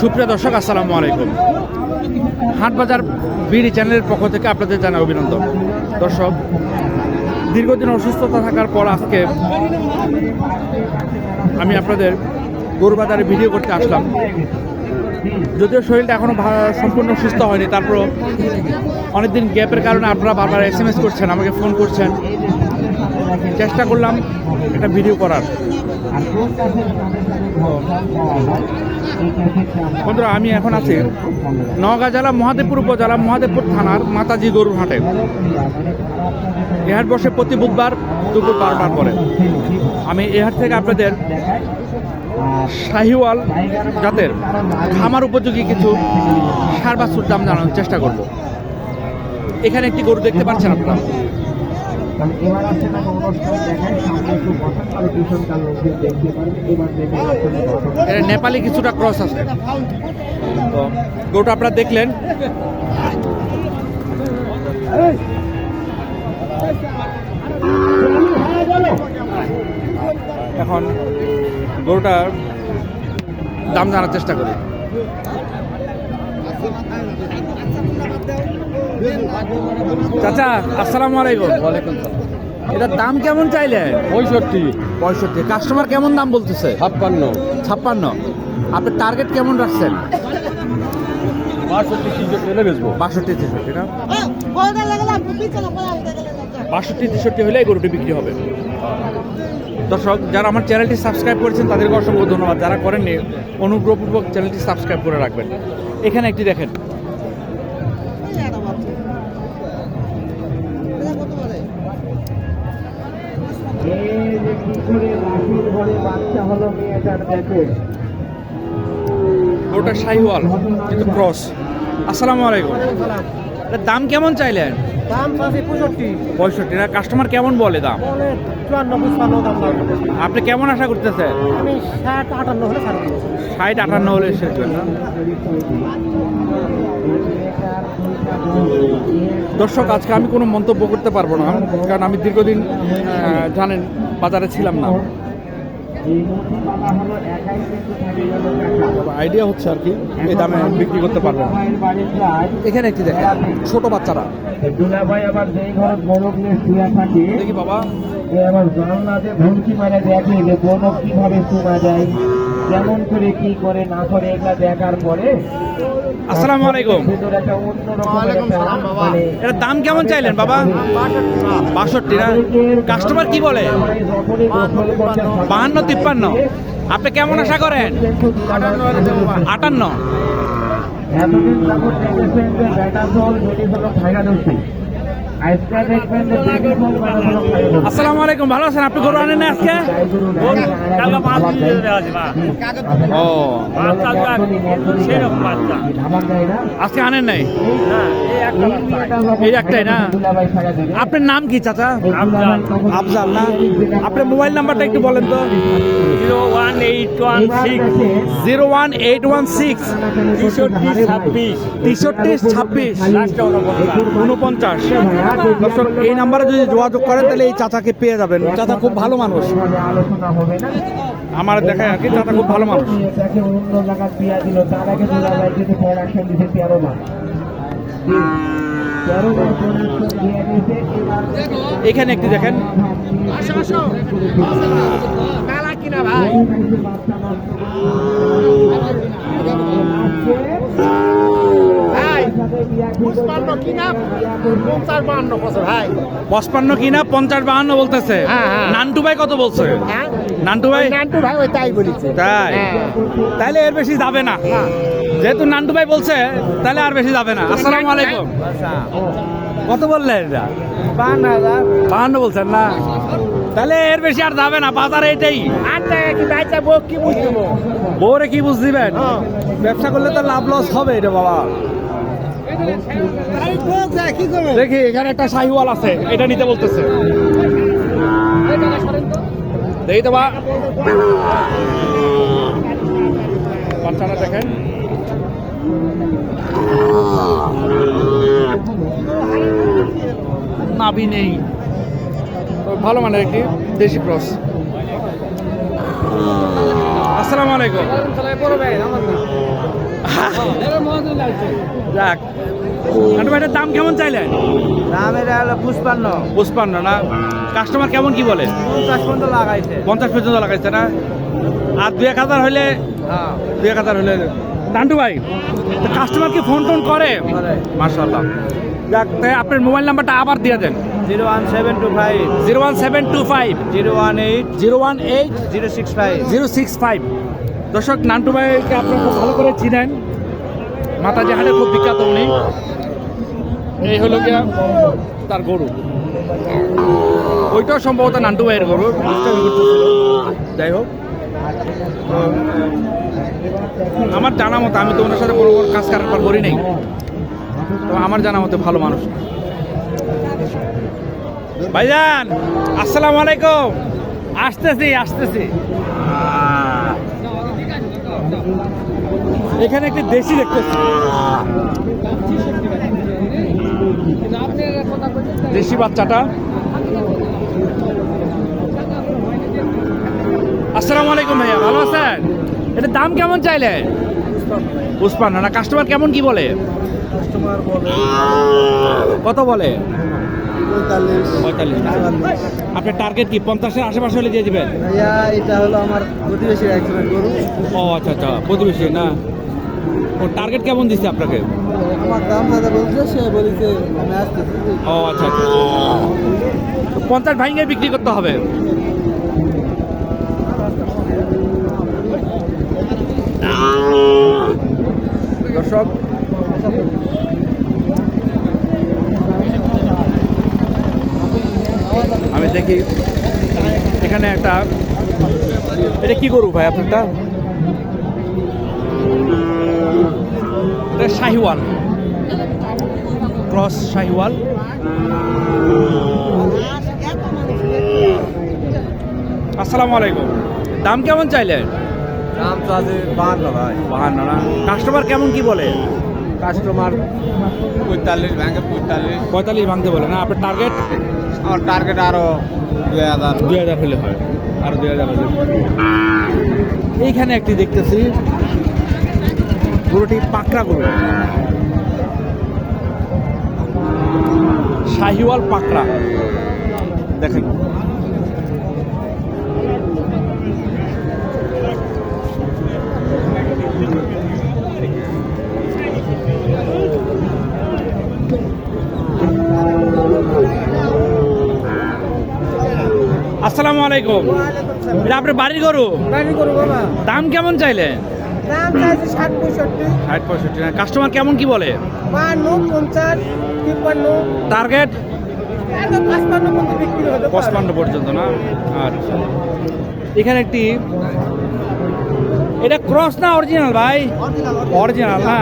সুপ্রিয় দর্শক, আসসালামু আলাইকুম। হাটবাজার বিডি চ্যানেলের পক্ষ থেকে আপনাদের জানাই অভিনন্দন। দর্শক, দীর্ঘদিন অসুস্থতা থাকার পর আজকে আমি আপনাদের গরুবাজারে ভিডিও করতে আসলাম। যদিও শরীরটা এখনও সম্পূর্ণ সুস্থ হয়নি, তারপরও অনেকদিন গ্যাপের কারণে আপনারা বারবার এস এম এস করছেন, আমাকে ফোন করছেন। চেষ্টা করলাম একটা ভিডিও করার। বন্ধুরা, আমি এখন আছি নওগাঁ জেলা মহাদেবপুর উপজেলা, মহাদেবপুর থানার মাতাজি গরুর হাটে। এ হাট বসে প্রতি বুধবার দুপুর বারোটার পরে। আমি এ হাট থেকে আপনাদের শাহিওয়াল জাতের খামার উপযোগী কিছু সার বাছুর দাম জানানোর চেষ্টা করব। এখানে একটি গরু দেখতে পাচ্ছেন আপনারা। এটা নেপালি কিছুটা ক্রস আছে। তো গরুটা আপনারা দেখলেন। এখন গরুটার দাম জানার চেষ্টা করি। চাচা আসসালামু আলাইকুম। ওয়ালাইকুম এটার দাম কেমন চাইলে? পঁয়ষট্টি। পঁয়ষট্টি। কাস্টমার কেমন দাম বলতেছে? ছাপ্পান্ন। ছাপ্পান্ন। আপনি টার্গেট কেমন রাখছেন? বাষট্টি বাষট্টি তেষট্টি না? বাষট্টি, তেষট্টি হলে এই গরুটি বিক্রি হবে। দর্শক, যারা আমার চ্যানেলটি সাবস্ক্রাইব করেছেন, তাদেরকে অসংখ্য ধন্যবাদ। যারা করেননি, অনুগ্রহপূর্বক চ্যানেলটি সাবস্ক্রাইব করে রাখবেন। এখানে একটি দেখেন। গরুটা শাহিওয়াল, কিন্তু ক্রস। আসসালামু আলাইকুম। দাম কেমন চাইলেন? দাম পাবে পঁয়ষট্টি। পঁয়ষট্টি না? কাস্টমার কেমন বলে দাম? আপনি কেমন আশা করতেছেন? আমি ষাট আটান্ন হলে ষাট আটান্ন হলে শেষ দর্শক আজকে আমি কোনো মন্তব্য করতে পারব না কারণ আমি দীর্ঘদিন জানেন বাজারে ছিলাম না। আইডিয়া হচ্ছে আর কি এই দামে বিক্রি করতে পারব। এখানে একটি দেখেন ছোট বাচ্চারা। দেখি বাবা। এ আবার জানলাতে ভুলকি মারে দেখে যে গরম কীভাবে শোনা যায় কেমন করে কি করে না করে এটা দেখার পরে আসসালামু আলাইকুম। একটা মানে এটার দাম কেমন চাইলেন বাবা? বাষট্টি না? কাস্টমার কি বলে? বাহান্ন তিপ্পান্ন। আপনি কেমন আশা করেন? আটান্ন। আসসালামু আলাইকুম ভালো আছেন? আপনি গরু আনেন আজকে? ও। আজকে আনেন নাই? এই একটাই না? আপনার নাম কি চাচা? আফজাল। না? আপনার মোবাইল নাম্বারটা একটু বলেন তো। Zero one eight one six zero one eight one six তেষট্টি ছাব্বিশ। তেষট্টি ছাব্বিশ উনপঞ্চাশ। দর্শক, এই নাম্বারে যদি যোগাযোগ করেন, তাহলে এই চাচাকে পেয়ে যাবেন। চাচা খুব ভালো মানুষ। আমার দেখায় আর কি, চাচা খুব ভালো মানুষ। এখানে অন্য দেখেন। দিয়া দিল পঁচপান্ন কিনা পঞ্চাশ বাহান্ন বলতেছে। হ্যাঁ, হ্যাঁ। নান্টু ভাই কত বলছে? নান্টু ভাই? নান্টু ভাই ওই তাই বলেছে। তাই? হ্যাঁ। তাহলে এর বেশি যাবে না। যেহেতু নান্টু ভাই বলছে তাহলে আর বেশি যাবে না। আসসালামু আলাইকুম। কত বললেন এটা? বাহান্ন বলছেন না? তাহলে এর বেশি আর যাবে না বাজারে এটাই। বউরে কি বুঝ দিবেন? ব্যবসা করলে তো লাভ লস হবে এটা বাবা দেখি, এখানে একটা শাহিওয়াল আছে, এটা নিতে বলতেছে। দেখি তো বাচ্চারা দেখেন। নাভি নেই। ভালো মানের একটি দেশি ক্রস। আসসালামু আলাইকুম। যাক। নাটু ভাইটার দাম কেমন চাইলেন? দাম এটা হলো পুষ্পান্ন পুষ্পান্ন না? কাস্টমার কেমন কি বলে? পঞ্চাশ পর্যন্ত লাগাইছে। পঞ্চাশ পর্যন্ত লাগাইছে না? আর দুই এক হাজার হলে হ্যাঁ। দুই এক হাজার হলে নান্টু ভাই কাস্টমার কি ফোন টোন করে? করে। মার্শাল্লাহ যাক তাই আপনার মোবাইল নাম্বারটা আবার দিয়ে দেন। Zero one seven two five. Zero one seven two five. Zero one eight. Zero one eight zero six five. Zero six five. দর্শক, নান্টু ভাইকে আপনারা খুব ভালো করে চিনেন। মাতা হাটে খুব বিখ্যাত উনি। এই হলো গিয়া তার গরু। ওইটাও সম্ভবত নান্টু ভাইয়ের গরু। যাই হোক। আমার জানা মতো, আমি তো ওনার সাথে কোনো কাজ কারবার করি নাই। তো আমার জানা মতো ভালো মানুষ। ভাইজান, আসসালামু আলাইকুম। আসতেছি আসতেছি। এখানে একটি দেশি দেখতেছি। দেশি বাচ্চাটা। আসসালামু আলাইকুম ভাইয়া ভালো আছেন? এটা দাম কেমন চাইলে? পুষ্পান্ন না কাস্টমার কেমন কি বলে কত বলে? পঁয়তাল্লিশ। আপনার টার্গেট কি? পঞ্চাশের আশেপাশে হলে দিয়ে দিবেন? এটা হলো আমার প্রতিবেশীর একজনের গরু। ও আচ্ছা আচ্ছা প্রতিবেশী না? ও টার্গেট কেমন দিচ্ছে আপনাকে? আমার দাম দাদা বলছে সে বলেছে আমি আসতেছি। ও আচ্ছা আচ্ছা। পঞ্চাশ ভাইঙ্গে বিক্রি করতে হবে। দর্শক দেখি। এখানে একটা এটা কি করু ভাই আপনারটা? এটা শাহিওয়াল। ক্রস শাহিওয়াল। আসসালামু আলাইকুম। দাম কেমন চাইলেন? দাম তো আছে বাহান্ন ভাই। বাহান্ন না? কাস্টমার কেমন কি বলে? কাস্টমার পঁয়তাল্লিশ ভেঙে পঁয়তাল্লিশ। পঁয়তাল্লিশ ভাঙতে বলে না? আপনার টার্গেট আমার টার্গেট আরও দুই হাজার। দুই হাজার হলে হয়। আর দুই হাজার হলে এইখানে একটি দেখতেছি। গরুটি পাকড়া গরু। শাহিওয়াল পাকড়া। দেখেন। আসসালামু আলাইকুম। এটা আপনার বাড়ির গরু? দাম কেমন চাইলেন দাম চাইছে ষাট পঁয়ষট্টি। ষাট পঁয়ষট্টি না। কাস্টমার কেমন কি বলে? টার্গেট পাঁচপান্ন পর্যন্ত না? আচ্ছা। এখানে একটি এটা ক্রস না অরিজিনাল ভাই? অরিজিনাল না?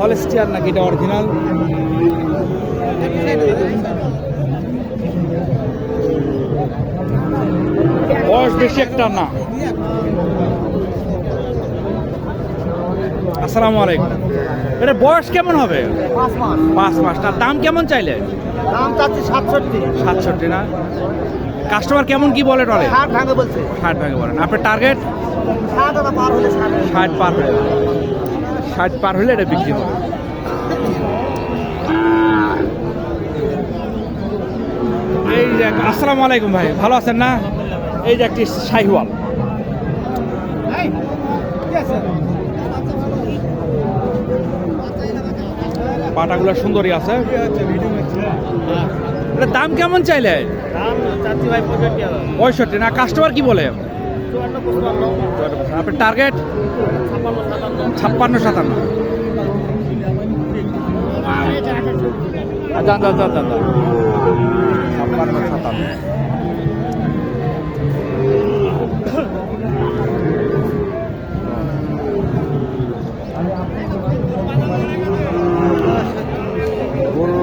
হলস্টিয়ার নাকি এটা অরিজিনাল বয়স বেশি একটা না। আসসালামু আলাইকুম। এটা বয়স কেমন হবে? পাঁচ মাস। না দাম কেমন চাইলে? দাম চাচ্ছি সাতষট্টি। সাতষট্টি না? কাস্টমার কেমন কি বলে টলে? ষাট ভাঙে বলছে। ষাট ভাগে বলেন আপনার টার্গেট ষাট পার হলে ষাট। পার হলে। ষাট পার হলে এটা বিক্রি হবে। এই আসসালামু আলাইকুম ভাই। ভালো আছেন না? এই যে একটি শাহিওয়াল। পাটাগুলো সুন্দরী আছে। দাম কেমন চাইলে? পঁয়ষট্টি না কাস্টমার কি বলে? আপনার টার্গেট ছাপ্পান্ন সাতান্ন। ছাপ্পান্ন সাতান্ন।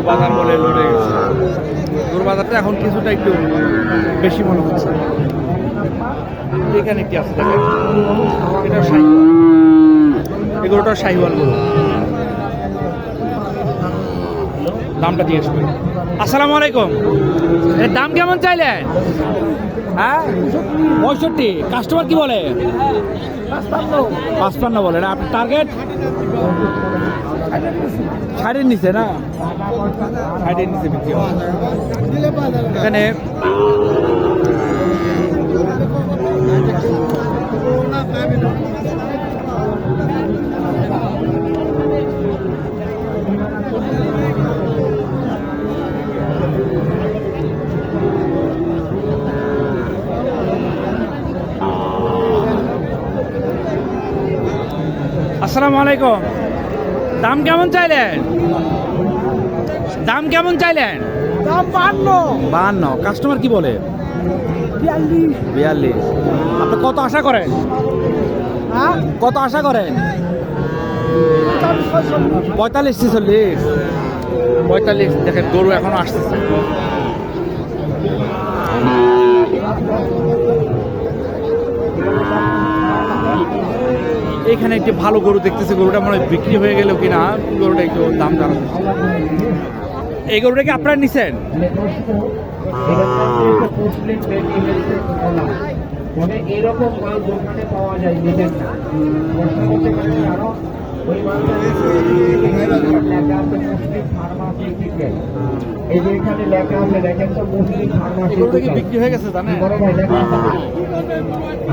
বাজার বলে লড়ে গেছে। গরুর বাজারটা এখন কিছুটা একটু বেশি মনে হচ্ছে। এখানে কি আছে এটা শাহিওয়াল এগুলোটা শাহিওয়াল গরু দামটা জিজ্ঞেস করি। আসসালামু আলাইকুম। এর দাম কেমন চাইলেন হ্যাঁ? পঁয়ষট্টি। কাস্টমার কি বলে? পাঁচপান্ন। বলে আপনার টার্গেট ষাটের নিচে না? ষাটের নিচে বিক্রি এখানে আসসালামু আলাইকুম। দাম কেমন চাইলেন? দাম কেমন চাইলেন? দাম বান্ন। বাহান্ন কাস্টমার কি বলে? বিয়াল্লিশ। বিয়াল্লিশ। আপনি কত আশা করেন? হ্যাঁ? কত আশা করেন? পঁয়তাল্লিশ ছেচল্লিশ। পঁয়তাল্লিশ। দেখেন গরু এখনও আসতেছে। এখানে একটি ভালো গরু দেখতেছি গরুটা মনে হয় বিক্রি হয়ে গেল কিনা গরুটা একটু দাম জানা এই গরুটা কি আপনারা নিছেন? মানে এরকম মাল দোকানে পাওয়া যায় এই যে এখানে লেখা আছে দেখেন তো মুসলিম গরুটা কি বিক্রি হয়ে গেছে জানেন বড় ভাই লেখা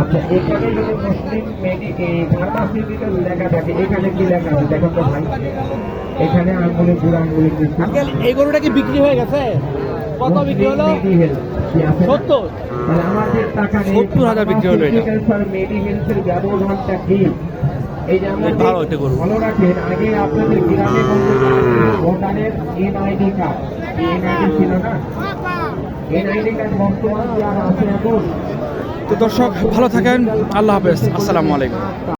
আচ্ছা এখানে যদি মুসলিম মেডিকেল লেখা থাকে এখানে কি লেখা আছে দেখো তো ভাই এখানে আঙ্গুলে বুড়ো আঙ্গুলে কিছু আঙ্কেল এই গরুটা কি বিক্রি হয়ে গেছে কত বিক্রি হলো সত্তর মানে আমাদের টাকা নেই 70,000 বিক্রি হলো এটা। স্যার মেডিহেলথের ব্যবধানটা কি ভালো গরু। ভালো আগে আপনাদের গ্রামে ভোটারের এনআইডি কার্ড। এনআইডি ছিল না? এনআইডি কার্ড বর্তমান আছে এখন? তো দর্শক ভালো থাকেন আল্লাহ হাফেজ। আসসালামু আলাইকুম।